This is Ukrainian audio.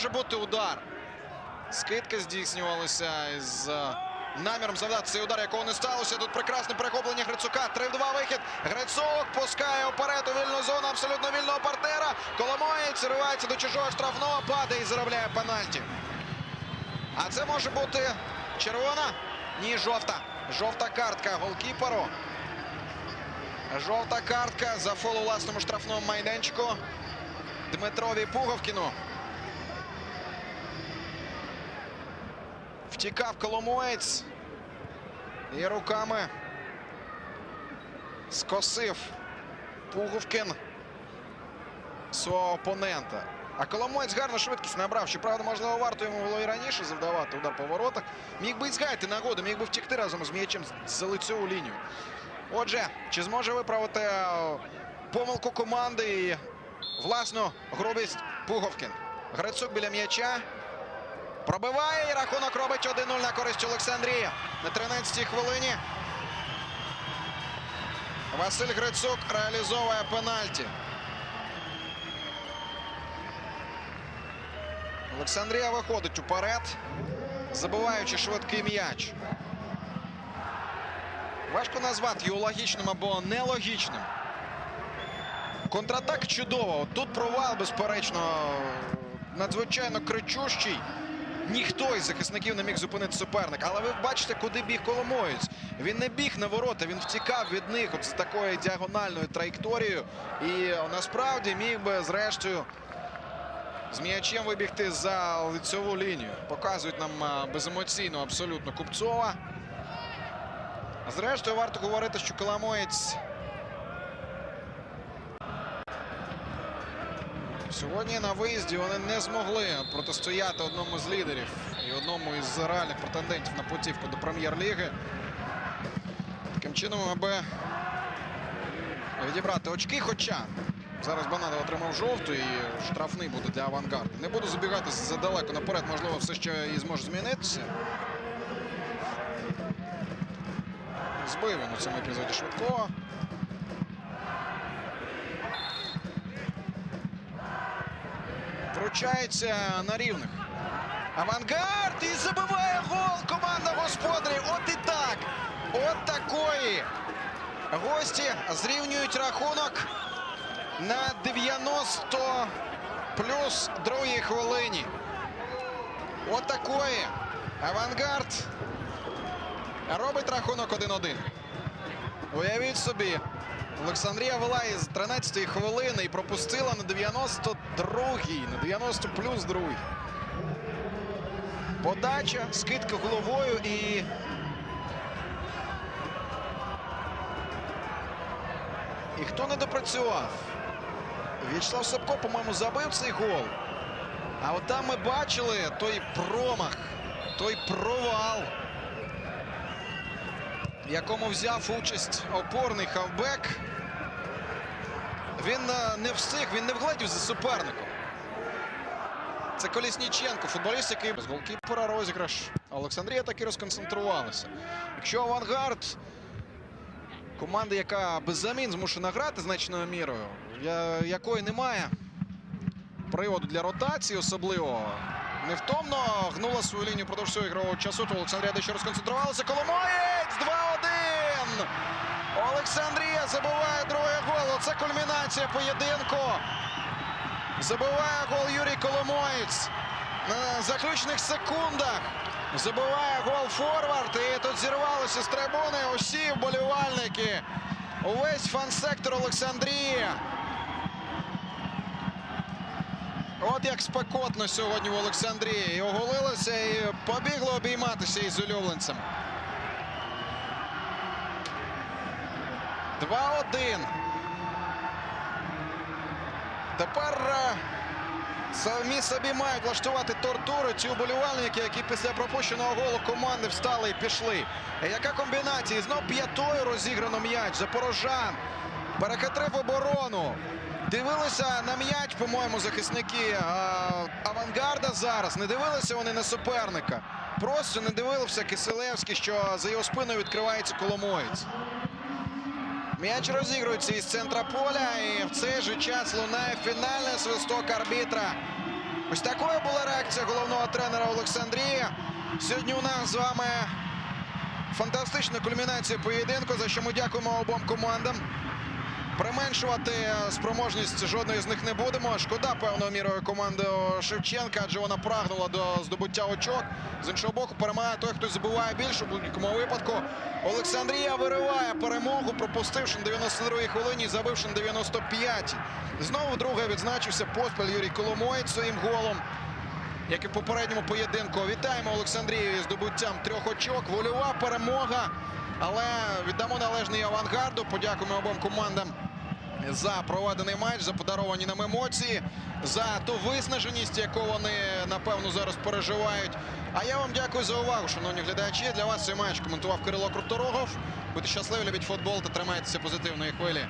може бути удар. Скидка здійснювалася із е, наміром завдати цей удар, якого не сталося. Тут прекрасне перехоплення Грицука. 3 в 2 вихід. Грицук пускає вперед у вільну зону абсолютно вільного партнера. Коломоєць ривається до чужого штрафного, падає і заробляє пенальті. А це може бути червона? Ні, жовта. Жовта картка голкіперу. Жовта картка за фол у власному штрафному майданчику. Дмитрові Пуговкіну. Втікав Коломоєць. І руками скосив Пуговкін свого опонента. А Коломоєць гарно швидкість набрав. Щоправда, можливо, варто йому було і раніше завдавати удар по воротах. Міг би і згаяти нагоду, міг би втікти разом з м'ячем за лицеву лінію. Отже, чи зможе виправити е, помилку команди і власну грубість Пуговкін? Грицук біля м'яча. Пробиває і рахунок робить 1-0 на користь Олександрії. На 13-й хвилині Василь Грицук реалізовує пенальті. Олександрія виходить уперед, забиваючи швидкий м'яч. Важко назвати його логічним або нелогічним. Контратак чудово. Тут провал, безперечно, надзвичайно кричущий. Ніхто із захисників не міг зупинити суперника. Але ви бачите, куди біг Коломоєць. Він не біг на ворота, він втікав від них от з такою діагональною траєкторією. І насправді міг би, зрештою, з м'ячем вибігти за лицьову лінію. Показують нам беземоційно абсолютно Купцова. Зрештою, варто говорити, що Коломоєць сьогодні на виїзді вони не змогли протистояти одному з лідерів і одному із реальних претендентів на путівку до прем'єр-ліги. Таким чином, аби відібрати очки, хоча зараз Банада отримав жовту і штрафний буде для авангарду. Не буду забігати задалеко наперед, можливо, все ще і зможе змінитися. Збив він у цьому епізоді швидкого. Вручається на рівних. Авангард і забиває гол команда господарів. От і так. От такої. Гості зрівнюють рахунок на 90 плюс другій хвилині. От такої. Авангард робить рахунок 1-1. Уявіть собі, Олександрія вела із 13-ї хвилини і пропустила на 92-й, на 90 плюс другий. Подача, скидка головою і. І хто не допрацював? В'ячеслав Сапко, по-моєму, забив цей гол. А от там ми бачили той промах, той провал, в якому взяв участь опорний хавбек. Він е, не встиг, він не вгледів за суперником. Це Колісніченко, футболіст, який з голкіпера розіграш. Олександрія таки розконцентрувалася. Якщо авангард, команда, яка без замін змушена грати значною мірою, якої немає приводу для ротації особливо. Невтомно гнула свою лінію продовж всього ігрового часу. То Олександрія дещо розконцентрувалася. Коломоєць 2-1. Олександрія забиває другий гол. Оце кульмінація поєдинку. Забиває гол Юрій Коломоєць. На заключних секундах забиває гол Форвард. І тут зірвалися з трибуни усі вболівальники. Увесь фан-сектор Олександрії. От як спекотно сьогодні в Олександрії. І оголилося і побігло обійматися із улюбленцем. 2-1. Тепер е, самі собі мають влаштувати тортури ці уболівальники, які після пропущеного голу команди встали і пішли. Е, Яка комбінація? І Знов п'ятою розіграно м'яч. Запорожан перехитрив оборону. Дивилися на м'яч, по-моєму, захисники а, авангарда зараз. Не дивилися вони на суперника. Просто не дивився Киселевський, що за його спиною відкривається Коломоєць. М'яч розігрується із центра поля. І в цей же час лунає фінальний свисток арбітра. Ось такою була реакція головного тренера Олександрія. Сьогодні у нас з вами фантастична кульмінація поєдинку, за що ми дякуємо обом командам. Применшувати спроможність жодної з них не будемо. Шкода певною мірою команди Шевченка, адже вона прагнула до здобуття очок. З іншого боку, перемагає той, хто забуває більше. У будь-якому випадку Олександрія вириває перемогу, пропустивши на 92-й хвилині, забивши на 95-й. Знову вдруге відзначився поспіль Юрій Коломоєць своїм голом. Як і в попередньому поєдинку, вітаємо Олександрію із здобуттям трьох очок. Вольова перемога. Але віддамо належний авангарду. Подякуємо обом командам за проведений матч, за подаровані нам емоції, за ту виснаженість, яку вони напевно зараз переживають. А я вам дякую за увагу, шановні глядачі. Для вас цей матч коментував Кирило Круторогов. Будьте щасливі, любіть футбол та тримайтеся позитивної хвилі.